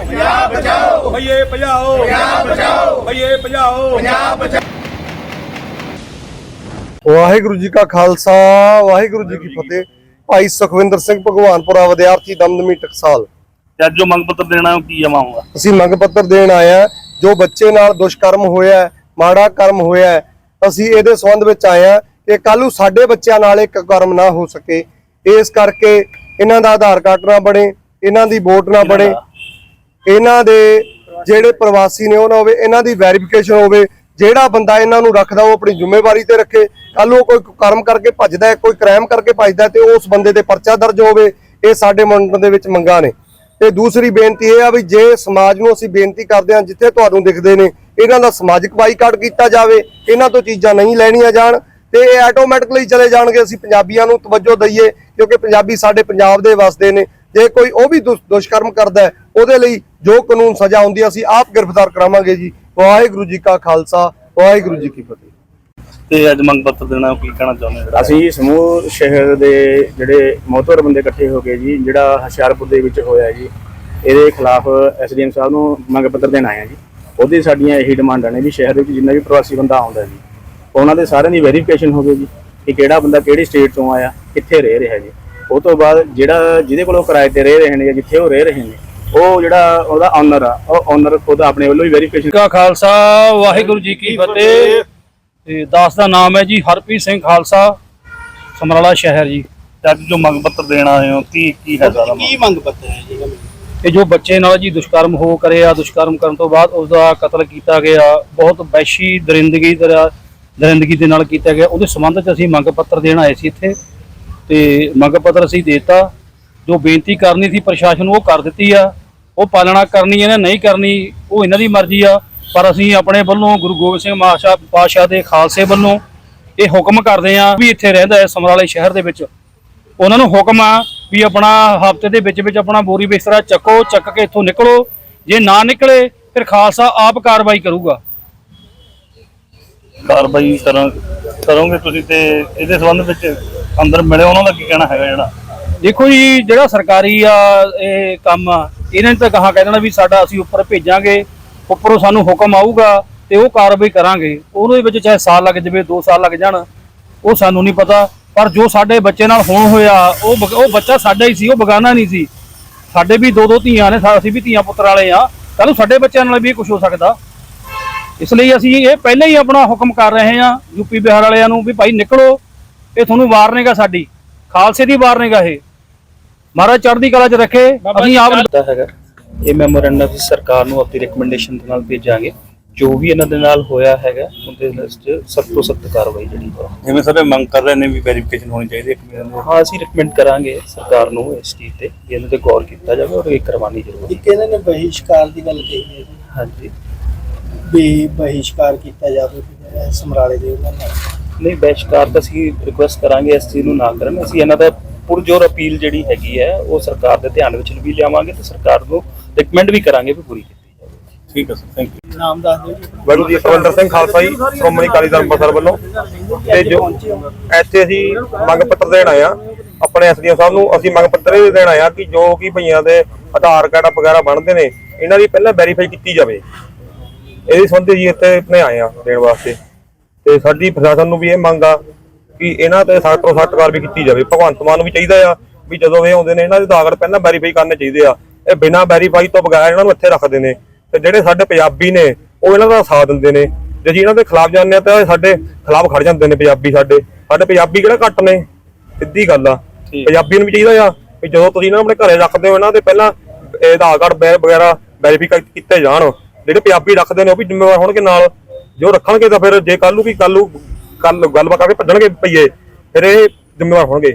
ਪੰਜਾਬ ਬਚਾਓ। ਭਈਏ ਭਜਾਓ। ਪੰਜਾਬ ਬਚਾਓ। ਭਈਏ ਭਜਾਓ। ਪੰਜਾਬ ਵਾਹਿਗੁਰੂ ਜੀ ਕਾ ਖਾਲਸਾ ਵਾਹਿਗੁਰੂ ਜੀ ਕੀ ਫਤਿਹ। ਭਾਈ ਸੁਖਵਿੰਦਰ ਸਿੰਘ ਭਗਵਾਨਪੁਰਾ ਵਿਦਿਆਰਥੀ ਦਮਦਮੀ ਟਕਸਾਲ। ਤੇ ਅੱਜ ਜੋ ਮੰਗ ਪੱਤਰ ਦੇਣਾ ਉਹ ਕੀ ਜਮਾ ਹੋਊਗਾ ਅਸੀਂ ਮੰਗ ਪੱਤਰ ਦੇਣ ਆਏ ਹਾਂ ਜੋ ਬੱਚੇ ਨਾਲ ਦੁਸ਼ਕਰਮ ਹੋਇਆ ਮਾੜਾ ਕਰਮ ਹੋਇਆ ਅਸੀਂ ਇਹਦੇ ਸੰਬੰਧ ਵਿੱਚ ਆਏ ਹਾਂ ਕਿ ਕੱਲ ਨੂੰ ਸਾਡੇ ਬੱਚਿਆਂ ਨਾਲ ਇੱਕ ਕਰਮ ਨਾ ਹੋ ਸਕੇ। ਇਸ ਕਰਕੇ ਇਹਨਾਂ ਦਾ ਆਧਾਰ ਕਾਰਡ ਨਾ ਬਣੇ ਇਹਨਾਂ ਦੀ ਵੋਟ ਨਾ ਬਣੇ ਇਹਨਾਂ ਦੇ ਜਿਹੜੇ ਪ੍ਰਵਾਸੀ ਨੇ ਉਹ ਨਾ ਹੋਵੇ, ਇਹਨਾਂ ਦੀ ਵੈਰੀਫਿਕੇਸ਼ਨ ਹੋਵੇ, ਜਿਹੜਾ ਬੰਦਾ ਇਹਨਾਂ ਨੂੰ ਰੱਖਦਾ ਉਹ ਆਪਣੀ ਜ਼ਿੰਮੇਵਾਰੀ ਤੇ ਰੱਖੇ। ਕੱਲ ਉਹ ਕੋਈ ਕਰਮ ਕਰਕੇ ਭੱਜਦਾ ਕੋਈ ਕ੍ਰਾਈਮ ਕਰਕੇ ਭੱਜਦਾ ਹੈ ਤੇ ਉਸ ਬੰਦੇ ਤੇ ਪਰਚਾ ਦਰਜ ਹੋਵੇ, ਇਹ ਸਾਡੇ ਮੰਡਲ ਦੇ ਵਿੱਚ ਮੰਗਾਂ ਨੇ। ਤੇ ਦੂਸਰੀ ਬੇਨਤੀ ਇਹ ਆ ਵੀ ਜੇ ਸਮਾਜ ਨੂੰ ਅਸੀਂ ਬੇਨਤੀ ਕਰਦੇ ਹਾਂ, ਜਿੱਥੇ ਤੁਹਾਨੂੰ ਦਿਖਦੇ ਨੇ, ਇਹਨਾਂ ਦਾ ਸਮਾਜਿਕ ਬਾਈਕਾਟ ਕੀਤਾ ਜਾਵੇ, ਇਹਨਾਂ ਤੋਂ ਚੀਜ਼ਾਂ ਨਹੀਂ ਲੈਣੀਆਂ ਜਾਣ, ਤੇ ਇਹ ਆਟੋਮੈਟਿਕਲੀ ਚਲੇ ਜਾਣਗੇ। ਅਸੀਂ ਪੰਜਾਬੀਆਂ ਨੂੰ ਤਵੱਜੋ ਦਈਏ, ਕਿਉਂਕਿ ਪੰਜਾਬੀ ਸਾਡੇ ਪੰਜਾਬ ਦੇ ਵਸਦੇ ਨੇ। ਜੇ ਕੋਈ ਉਹ ਵੀ ਦੁਸ਼- ਦੁਸ਼ਕਰਮ ਕਰਦਾ ਹੈ ਉਹਦੇ ਲਈ ਜੋ ਕਾਨੂੰਨ ਸਜ਼ਾ ਹੁੰਦੀ ਹੈ ਅਸੀਂ ਆਪ ਗ੍ਰਿਫਤਾਰ ਕਰਾਵਾਂਗੇ ਜੀ। ਵਾਹਿਗੁਰੂ ਜੀ ਕਾ ਖਾਲਸਾ ਵਾਹਿਗੁਰੂ ਜੀ ਕੀ ਫਤਿਹ। ਤੇ ਅੱਜ ਮੰਗ ਪੱਤਰ ਦੇਣਾ ਉਹ ਕੀ ਕਹਿਣਾ ਚਾਹੁੰਦੇ ਹੋ? ਅਸੀਂ ਸਮੂਹ ਸ਼ਹਿਰ ਦੇ ਜਿਹੜੇ ਮੋਹਤਵਰ ਬੰਦੇ ਇਕੱਠੇ ਹੋ ਕੇ ਜੀ ਜਿਹੜਾ ਹੁਸ਼ਿਆਰਪੁਰ ਦੇ ਵਿੱਚ ਹੋਇਆ ਜੀ ਇਹਦੇ ਖਿਲਾਫ ਐਸਡੀਐਮ ਸਾਹਿਬ ਨੂੰ ਮੰਗ ਪੱਤਰ ਦੇਣ ਆਏ ਆ ਜੀ। ਉਹਦੀ ਸਾਡੀਆਂ ਇਹੀ ਡਿਮਾਂਡਾਂ ਨੇ ਵੀ ਸ਼ਹਿਰ ਦੇ ਵਿੱਚ ਜਿੰਨਾ ਵੀ ਪ੍ਰਵਾਸੀ ਬੰਦਾ ਆਉਂਦਾ ਜੀ ਉਹਨਾਂ ਦੇ ਸਾਰਿਆਂ ਦੀ ਵੈਰੀਫਿਕੇਸ਼ਨ ਹੋਵੇ ਜੀ ਕਿ ਕਿਹੜਾ ਬੰਦਾ ਕਿਹੜੀ ਸਟੇਟ ਤੋਂ ਆਇਆ ਕਿੱਥੇ ਰਹਿ ਰਿਹਾ ਜੀ। ਉਹ ਤੋਂ ਬਾਅਦ ਜਿਹੜਾ ਜਿਹਦੇ ਕੋਲ ਉਹ ਕਿਰਾਏ ਤੇ ਰਹਿ ਰਹੇ ਨੇ ਜਾਂ ਜਿੱਥੇ ਉਹ ਰਹਿ ਰਹੇ ਨੇ ਉਹ ਜਿਹੜਾ ਉਹਦਾ ਓਨਰ ਆ ਉਹ ਓਨਰ ਖੁਦ ਆਪਣੇ ਵੱਲੋਂ ਹੀ ਵੈਰੀਫਿਕੇਸ਼ਨ ਕਾ ਖਾਲਸਾ ਵਾਹਿਗੁਰੂ ਜੀ ਕੀ ਫਤਿਹ। ਤੇ ਦਾਸ ਦਾ ਨਾਮ ਹੈ ਜੀ ਹਰਪ੍ਰੀਤ ਸਿੰਘ ਖਾਲਸਾ ਸਮਰਾਲਾ ਸ਼ਹਿਰ ਜੀ। ਤੇ ਅੱਜ ਜੋ ਮੰਗ ਪੱਤਰ ਦੇਣਾ ਹੈ ਉਹ ਕੀ ਕੀ ਹੈ ਸਾਰਾ ਕੀ ਮੰਗ ਪੱਤਰ ਹੈ ਜੀ? ਤੇ ਜੋ ਬੱਚੇ ਨਾਲ ਜੀ ਦੁਸ਼ਕਰਮ ਹੋ ਕਰਿਆ ਦੁਸ਼ਕਰਮ ਕਰਨ ਤੋਂ ਬਾਅਦ ਉਸ ਦਾ ਕਤਲ ਕੀਤਾ ਗਿਆ ਬਹੁਤ ਵੈਸ਼ੀ ਦਰਿੰਦਗੀ ਦਰਾ- ਦਰਿੰਦਗੀ ਦੇ ਨਾਲ ਕੀਤਾ ਗਿਆ। ਉਹਦੇ ਸੰਬੰਧ 'ਚ ਅਸੀਂ ਮੰਗ ਪੱਤਰ ਦੇਣ ਆਏ ਸੀ ਇੱਥੇ। ਤੇ ਮੰਗ ਪੱਤਰ ਅਸੀਂ ਦੇਤਾ। ਜੋ ਬੇਨਤੀ ਕਰਨੀ ਸੀ ਪ੍ਰਸ਼ਾਸਨ ਨੂੰ ਉਹ ਕਰ ਦਿੱਤੀ ਆ। ਉਹ ਪਾਲਣਾ ਕਰਨੀ, ਇਹਨੇ ਨਹੀਂ ਕਰਨੀ, ਉਹ ਇਹਨਾਂ ਦੀ ਮਰਜ਼ੀ ਆ। ਪਰ ਅਸੀਂ ਆਪਣੇ ਵੱਲੋਂ ਗੁਰੂ ਗੋਬਿੰਦ ਸਿੰਘ ਮਾਸ਼ਾ ਪਾਸ਼ਾ ਦੇ ਖਾਲਸੇ ਵੱਲੋਂ ਇਹ ਹੁਕਮ ਕਰਦੇ ਆ ਵੀ ਇੱਥੇ ਰਹਿੰਦਾ ਹੈ ਸਮਰਾਲੇ ਸ਼ਹਿਰ ਦੇ ਵਿੱਚ। ਉਹਨਾਂ ਨੂੰ ਹੁਕਮ ਆ ਵੀ ਆਪਣਾ ਹਫ਼ਤੇ ਦੇ ਵਿੱਚ ਵਿੱਚ ਆਪਣਾ ਬੋਰੀ ਬਿਸਤਰਾ ਚੱਕੋ, ਚੱਕ ਕੇ ਇੱਥੋਂ ਨਿਕਲੋ। ਜੇ ਨਾ ਨਿਕਲੇ, ਫਿਰ ਖਾਲਸਾ ਆਪ ਕਾਰਵਾਈ ਕਰੂਗਾ। ਕਾਰਵਾਈ ਕਰਾਂ ਕਰੋਗੇ ਤੁਸੀਂ ਤੇ ਇਹਦੇ ਸੰਬੰਧ ਵਿੱਚ ਅੰਦਰ ਮਿਲੇ, ਉਹਨਾਂ ਦਾ ਕੀ ਕਹਿਣਾ ਹੈਗਾ ਜਿਹੜਾ? ਦੇਖੋ ਜੀ, ਜਿਹੜਾ ਸਰਕਾਰੀ ਆ, ਇਹ ਕੰਮ ਆ, ਇਹਨਾਂ ਨੇ ਤਾਂ ਕਹਾ ਕਹਿ ਦੇਣਾ ਵੀ ਸਾਡਾ ਅਸੀਂ ਉੱਪਰ ਭੇਜਾਂਗੇ, ਉੱਪਰੋਂ ਸਾਨੂੰ ਹੁਕਮ ਆਊਗਾ ਤੇ ਉਹ ਕਾਰਵਾਈ ਕਰਾਂਗੇ। ਉਹਦੇ ਵਿੱਚ ਚਾਹੇ ਸਾਲ ਲੱਗ ਜਾਵੇ 2 ਸਾਲ ਲੱਗ ਜਾਣ, ਉਹ ਸਾਨੂੰ ਨਹੀਂ ਪਤਾ। ਪਰ ਜੋ ਸਾਡੇ ਬੱਚੇ ਨਾਲ ਹੋਣ ਹੋਇਆ, ਉਹ ਬਗ- ਉਹ ਬੱਚਾ ਸਾਡਾ ਹੀ ਸੀ, ਉਹ ਬਗਾਨਾ ਨਹੀਂ ਸੀ। ਸਾਡੇ ਵੀ ਦੋ ਦੋ ਧੀਆਂ ਨੇ ਸਾ- ਅਸੀਂ ਵੀ ਧੀਆਂ ਪੁੱਤਰ ਵਾਲੇ ਆ। ਕੱਲ ਨੂੰ ਸਾਡੇ ਬੱਚਿਆਂ ਨਾਲ ਵੀ ਕੁਝ ਹੋ ਸਕਦਾ। ਇਸ ਲਈ ਅਸੀਂ ਇਹ ਪਹਿਲਾਂ ਹੀ ਆਪਣਾ ਹੁਕਮ ਕਰ ਰਹੇ ਹਾਂ ਯੂਪੀ ਬਿਹਾਰ ਵਾਲਿਆਂ ਨੂੰ ਵੀ ਭਾਈ ਨਿਕਲੋ ਇਹ ਤੁਹਾਨੂੰ ਵਾਰਨਿੰਗ ਆ ਸਾਡੀ। ਖਾਲਸੇ ਦੀ ਵਾਰਨਿੰਗ ਆ ਇਹ। ਮਹਾਰਾਜ ਚੜ੍ਹਦੀ ਕਲਾ 'ਚ ਰੱਖੇ ਅਸੀਂ ਆਪ ਦਿੱਤਾ ਇਹ ਮੈਮੋਰੰਡਮ ਅਸੀਂ ਸਰਕਾਰ ਨੂੰ ਆਪਣੀ ਰეკਮੈਂਡੇਸ਼ਨ ਦੇ ਨਾਲ ਭੇਜਾਂਗੇ। ਜੋ ਵੀ ਇਹਨਾਂ ਦੇ ਨਾਲ ਹੋਇਆ ਹੈਗਾ ਉਹਦੇ ਲਿਸਟ ਸਭ ਤੋਂ ਸਖਤ ਕਾਰਵਾਈ ਜਿਹੜੀ ਹੈ। ਜਿਵੇਂ ਸਾਰੇ ਮੰਗ ਕਰ ਰਹੇ ਨੇ ਵੀ ਵੈਰੀਫਿਕੇਸ਼ਨ ਹੋਣੀ ਚਾਹੀਦੀ ਹੈ ਹਾਂ ਅਸੀਂ ਰეკਮੈਂਡ ਕਰਾਂਗੇ ਸਰਕਾਰ ਨੂੰ ਇਸ ਚੀਜ਼ ਤੇ ਇਹਨਾਂ ਤੇ ਗੌਰ ਕੀਤਾ ਜਾਵੇ ਔਰ ਇਹ ਕਰਵਾਉਣੀ ਜ਼ਰੂਰੀ ਹੈ। ਇਹਨਾਂ ਨੇ ਬਹਿਸ਼ਕਾਰ ਦੀ ਗੱਲ ਕਹੀ ਹੈ ਹਾਂਜੀ। ਵੀ ਬਹਿਸ਼ਕਾਰ ਕੀਤਾ ਜਾਵੇ ਸਮਰਾਲੇ ਦੇ ਉਹਨਾਂ ਨਾਲ। ਨਹੀਂ ਬਹਿਸ਼ਕਾਰ ਤਾਂ ਅਸੀਂ ਰਿਕੁਐਸਟ ਕਰਾਂਗੇ ਇਸ ਚੀਜ਼ ਨੂੰ ਨਾ ਕਰਨ। ਅਸੀਂ ਇਹਨਾਂ ਦਾ ਪੁਰਜੋਰ ਅਪੀਲ ਜਿਹੜੀ ਹੈਗੀ ਹੈ ਉਹ ਸਰਕਾਰ ਦੇ ਧਿਆਨ ਵਿੱਚ ਵੀ ਲਿਆਵਾਂਗੇ ਤੇ ਸਰਕਾਰ ਨੂੰ ਰეკਮੈਂਡ ਵੀ ਕਰਾਂਗੇ ਵੀ ਪੂਰੀ ਕੀਤੀ ਜਾਵੇ। ਠੀਕ ਹੈ ਸਰ ਥੈਂਕ ਯੂ ਨਾਮ ਦੱਸ ਦਿਓ ਜੀ। ਵਾਹਿਗੁਰੂ ਜੀ ਸੁਖਵਿੰਦਰ ਸਿੰਘ ਖਾਲਸਾ ਜੀ ਸ਼੍ਰੋਮਣੀ ਅਕਾਲੀ ਦਲ ਅੰਮ੍ਰਿਤਸਰ ਵੱਲੋਂ। ਤੇ ਜੋ ਇੱਥੇ ਅਸੀਂ ਮੰਗ ਪੱਤਰ ਦੇਣ ਆਏ ਆ ਆਪਣੇ ਐਸਡੀਓ ਸਾਹਿਬ ਨੂੰ ਅਸੀਂ ਮੰਗ ਪੱਤਰ ਇਹ ਦੇਣ ਆਏ ਆ ਕਿ ਜੋ ਕਿ ਭਈਆਂ ਦੇ ਆਧਾਰ ਕਾਰਡ ਵਗੈਰਾ ਬਣਦੇ ਨੇ ਇਹਨਾਂ ਦੀ ਪਹਿਲਾਂ ਵੈਰੀਫਾਈ ਕੀਤੀ ਜਾਵੇ। ਇਹਦੀ ਸੰਬੰਧੀ ਜੀ ਇੱਥੇ ਆਪਣੇ ਆਏ ਆ ਦੇਣ ਵਾਸਤੇ। ਤੇ ਸਾਡੀ ਪ੍ਰਸ਼ਾਸਨ ਨੂੰ ਵੀ ਇਹ ਮੰਗ ਆ ਕਿ ਇਹਨਾਂ ਤੇ ਸਖਤ ਤੋਂ ਸਖਤ ਕਾਰਵਾਈ ਕੀਤੀ ਜਾਵੇ। ਭਗਵੰਤ ਮਾਨ ਨੂੰ ਵੀ ਚਾਹੀਦਾ ਆ ਵੀ ਜਦੋਂ ਇਹ ਆਉਂਦੇ ਨੇ ਇਹਨਾਂ ਦੇ ਕਾਰਡ ਪਹਿਲਾਂ ਵੈਰੀਫਾਈ ਕਰਨੇ ਚਾਹੀਦੇ ਆ। ਇਹ ਬਿਨਾਂ ਵੈਰੀਫਾਈ ਤੋਂ ਬਗੈਰ ਇਹਨਾਂ ਨੂੰ ਇੱਥੇ ਰੱਖਦੇ ਨੇ। ਤੇ ਜਿਹੜੇ ਸਾਡੇ ਪੰਜਾਬੀ ਨੇ ਉਹ ਇਹਨਾਂ ਦਾ ਸਾਥ ਦਿੰਦੇ ਨੇ। ਜੇ ਅਸੀਂ ਇਹਨਾਂ ਦੇ ਖਿਲਾਫ ਜਾਂਦੇ ਆ ਤਾਂ ਸਾਡੇ ਖਿਲਾਫ ਖੜ ਜਾਂਦੇ ਨੇ ਪੰਜਾਬੀ ਸਾਡੇ। ਸਾਡੇ ਪੰਜਾਬੀ ਕਿਹੜਾ ਘੱਟ ਨੇ? ਸਿੱਧੀ ਗੱਲ ਆ। ਪੰਜਾਬੀ ਨੂੰ ਵੀ ਚਾਹੀਦਾ ਆ ਵੀ ਜਦੋਂ ਤੁਸੀਂ ਇਹਨਾਂ ਨੂੰ ਆਪਣੇ ਘਰੇ ਰੱਖਦੇ ਹੋ ਇਹਨਾਂ ਦੇ ਪਹਿਲਾਂ ਇਹ ਆਧਾਰ ਕਾਰਡ ਵਗੈਰਾ ਵੈਰੀਫਾਈ ਕੀਤੇ ਜਾਣ। ਜਿਹੜੇ ਪੰਜਾਬੀ ਰੱਖਦੇ ਨੇ ਉਹ ਵੀ ਜ਼ਿੰਮੇਵਾਰ ਹੋਣਗੇ ਨਾਲ। ਜੋ ਰੱਖਣਗੇ ਤਾਂ ਫਿਰ ਜੇ ਕੱਲ ਨੂੰ ਵੀ ਕੱਲ ਨੂੰ ਕੱਲ ਗੱਲਬਾਤ ਕਰਕੇ ਭੱਜਣਗੇ ਪਈਏ ਫਿਰ ਇਹ ਜ਼ਿੰਮੇਵਾਰ ਹੋਣਗੇ।